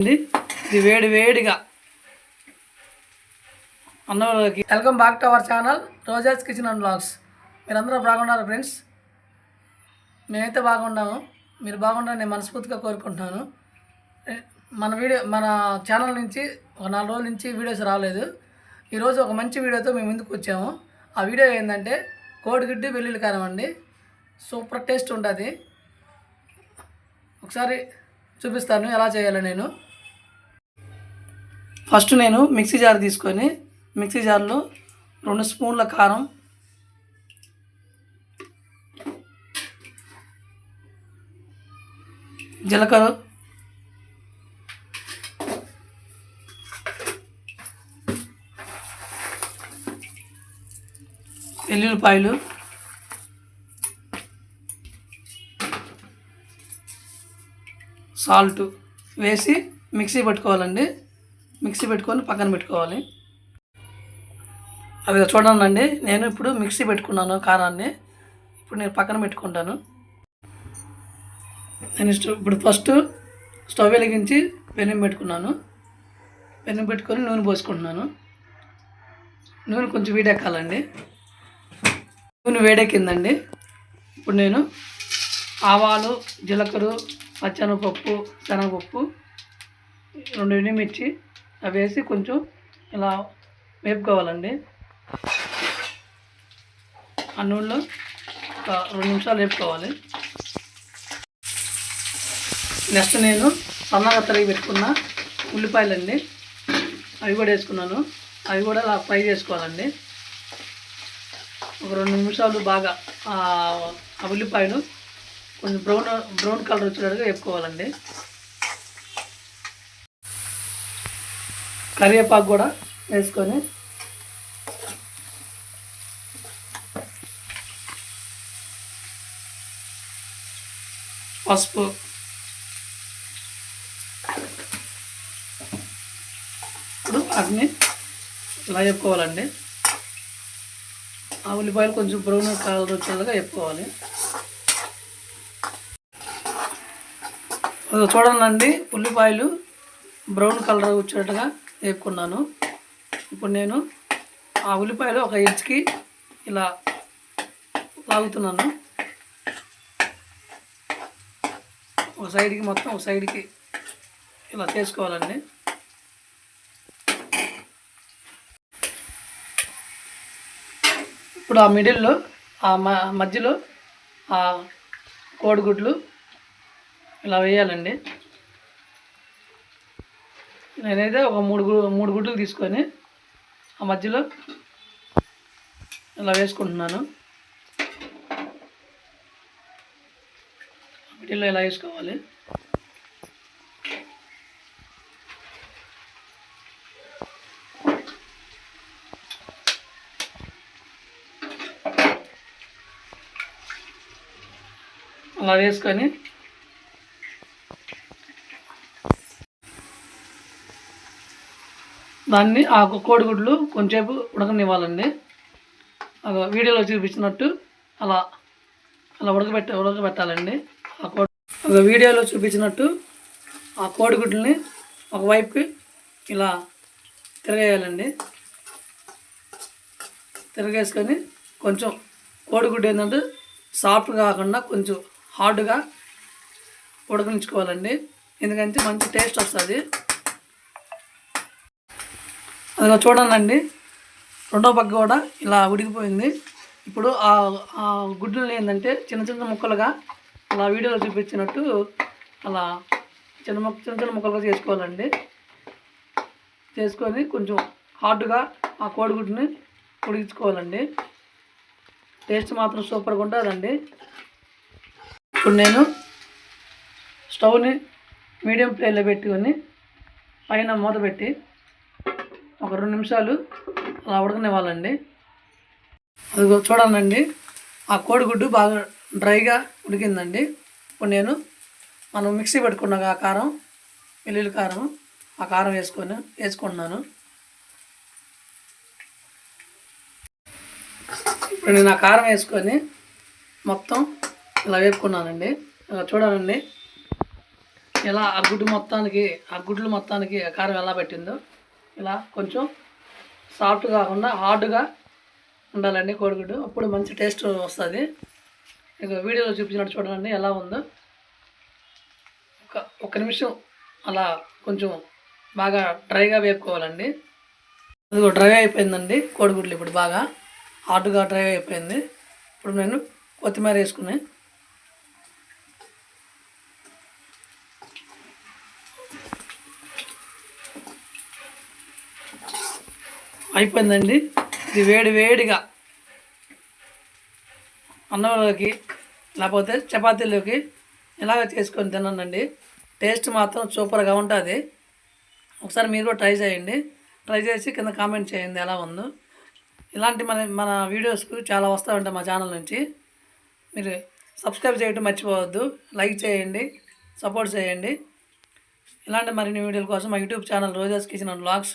ఇది ఇది వేడి వేడిగా. అన్నంలోకి welcome back to our channel Roja's kitchen and blogs. మీరందరూ బాగున్నారు ఫ్రెండ్స్? మేమైతే బాగున్నాము. మీరు బాగుండాలని నేను మనస్ఫూర్తిగా కోరుకుంటున్నాను. మన వీడియో మన ఛానల్ నుంచి ఒక నాలుగు రోజుల నుంచి వీడియోస్ రాలేదు. ఈరోజు ఒక మంచి వీడియోతో మేము ముందుకు వచ్చాము. ఆ వీడియో ఏంటంటే కోడిగుడ్డు వెల్లుల్లి కారం అండి. సూపర్ టేస్ట్ ఉంటుంది. ఒకసారి చూపిస్తాను ఎలా చేయాలో నేను. ఫస్ట్ నేను మిక్సీ జార్ తీసుకొని మిక్సీ జార్లో రెండు స్పూన్ల కారం జీలకర్ర ఎల్లుల్లిపాయలు సాల్ట్ వేసి మిక్సీ పట్టుకోవాలండి. మిక్సీ పెట్టుకొని పక్కన పెట్టుకోవాలి. అది చూడండి నేను ఇప్పుడు మిక్సీ పెట్టుకున్నాను కారాన్ని. ఇప్పుడు నేను పక్కన పెట్టుకుంటాను. నేను స్టవ్ ఇప్పుడు ఫస్ట్ స్టవ్ వెలిగించి పెనం పెట్టుకున్నాను. పెనం పెట్టుకొని నూనె పోసుకుంటున్నాను. నూనె కొంచెం వేడెక్కాలండి. నూనె వేడెక్కిందండి. ఇప్పుడు నేను ఆవాలు జీలకర్ర పచ్చనపప్పు శనగపప్పు రెండు ఎండుమిర్చి అవి వేసి కొంచెం ఇలా వేపుకోవాలండి. ఆ నూనెలో ఒక రెండు నిమిషాలు వేపుకోవాలి. నెక్స్ట్ నేను సన్నగా తరిగి పెట్టుకున్న ఉల్లిపాయలండి. అవి కూడా వేసుకున్నాను. అవి కూడా ఇలా ఫ్రై చేసుకోవాలండి. ఒక రెండు నిమిషాలు బాగా ఆ ఆ ఉల్లిపాయలు కొంచెం బ్రౌన్ బ్రౌన్ కలర్ వచ్చేటట్టుగా వేపుకోవాలండి. కరివేపాకు కూడా వేసుకొని పసుపు ఇప్పుడు అగ్ని ఇలా చెప్పుకోవాలండి ఆ ఉల్లిపాయలు కొంచెం బ్రౌన్ కలర్ వచ్చేలాగా చెప్పుకోవాలి అది చూడండి ఉల్లిపాయలు బ్రౌన్ కలర్ వచ్చేట్టుగా వేపుకున్నాను. ఇప్పుడు నేను ఆ ఉల్లిపాయలు ఒక ఎడ్జ్కి ఇలా లాగుతున్నాను ఒక సైడ్కి మొత్తం ఒక సైడ్కి ఇలా చేసుకోవాలండి. ఇప్పుడు ఆ మిడిల్లో ఆ మధ్యలో ఆ కోడిగుడ్లు ఇలా వేయాలండి. నేనైతే ఒక మూడు గు- మూడు గుడ్లు తీసుకొని ఆ మధ్యలో ఇలా వేసుకుంటున్నాను. మిడిల్లో ఇలా వేసుకోవాలి? అలా వేసుకొని దాన్ని ఆ కోడిగుడ్లు కొంచెంసేపు ఉడకనివ్వాలండి. వీడియోలో చూపించినట్టు అలా అలా ఉడకబెట్ట ఉడకబెట్టాలండి ఆ కోడి. వీడియోలో చూపించినట్టు ఆ కోడిగుడ్లని ఒకవైపుకి ఇలా తిరగేయాలండి. తిరగేసుకొని కొంచెం కోడిగుడ్డు ఏంటంటే సాఫ్ట్ కాకుండా కొంచెం హార్డ్గా ఉడకనించుకోవాలండి ఎందుకంటే మంచి టేస్ట్ వస్తుంది. అదిగో చూడండి రెండో పక్క కూడా ఇలా ఉడికిపోయింది. ఇప్పుడు ఆ గుడ్డులు గుడ్లని ఏంటంటే చిన్న చిన్న ముక్కలుగా అలా వీడియోలో చూపించినట్టు అలా చిన్న ముక్క చిన్న చిన్న ముక్కలుగా చేసుకోవాలండి. చేసుకొని కొంచెం హార్డ్గా ఆ కోడిగుడ్డుని ఉడికించుకోవాలండి. టేస్ట్ మాత్రం సూపర్గా ఉంటుందండి ఇప్పుడు నేను స్టవ్ని మీడియం ఫ్లేమ్లో పెట్టుకొని పైన మూత పెట్టి ఒక రెండు నిమిషాలు అలా ఉడకనివ్వాలండి. అది చూడాలండి ఆ కోడిగుడ్డు బాగా డ్రైగా ఉడికిందండి. ఇప్పుడు నేను మనం మిక్సీ పెట్టుకున్నాక ఆ కారం వెల్లుల్లి కారం ఆ కారం వేసుకొని వేసుకుంటున్నాను. ఇప్పుడు నేను ఆ కారం వేసుకొని మొత్తం ఇలా వేపుకున్నానండి. ఇలా చూడాలండి ఇలా ఆ గుడ్డు మొత్తానికి ఆ గుడ్లు మొత్తానికి ఆ కారం ఎలా పెట్టిందో. ఇలా కొంచెం సాఫ్ట్ కాకుండా హార్డ్గా ఉండాలండి కోడిగుడ్డు. అప్పుడు మంచి టేస్ట్ వస్తుంది. ఇక వీడియోలో చూపించినట్టు చూడండి ఎలా ఉందో. ఒక ఒక నిమిషం అలా కొంచెం బాగా డ్రైగా వేపుకోవాలండి. అదిగో డ్రై అయిపోయిందండి కోడిగుడ్లు ఇప్పుడు బాగా హార్డ్గా డ్రై అయిపోయింది. ఇప్పుడు నేను కొత్తిమీర వేసుకుని అయిపోయిందండి. ఇది వేడి వేడిగా అన్నంలోకి లేకపోతే చపాతీలోకి ఇలాగ చేసుకొని తినండి టేస్ట్ మాత్రం సూపర్గా ఉంటుంది. ఒకసారి మీరు కూడా ట్రై చేయండి. ట్రై చేసి కింద కామెంట్ చేయండి ఎలా ఉందో. ఇలాంటి మన మన వీడియోస్కు చాలా వస్తూ ఉంటాయి మా ఛానల్ నుంచి. మీరు సబ్స్క్రైబ్ చేయటం మర్చిపోవద్దు. లైక్ చేయండి. సపోర్ట్ చేయండి. ఇలాంటి మరిన్ని వీడియోల కోసం మా YouTube channel Roja's kitchen and blogs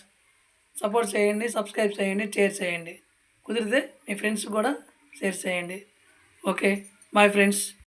support చేయండి సబ్స్క్రైబ్ చేయండి షేర్ చేయండి. కుదిరితే మీ ఫ్రెండ్స్ కూడా షేర్ చేయండి. Okay bye friends.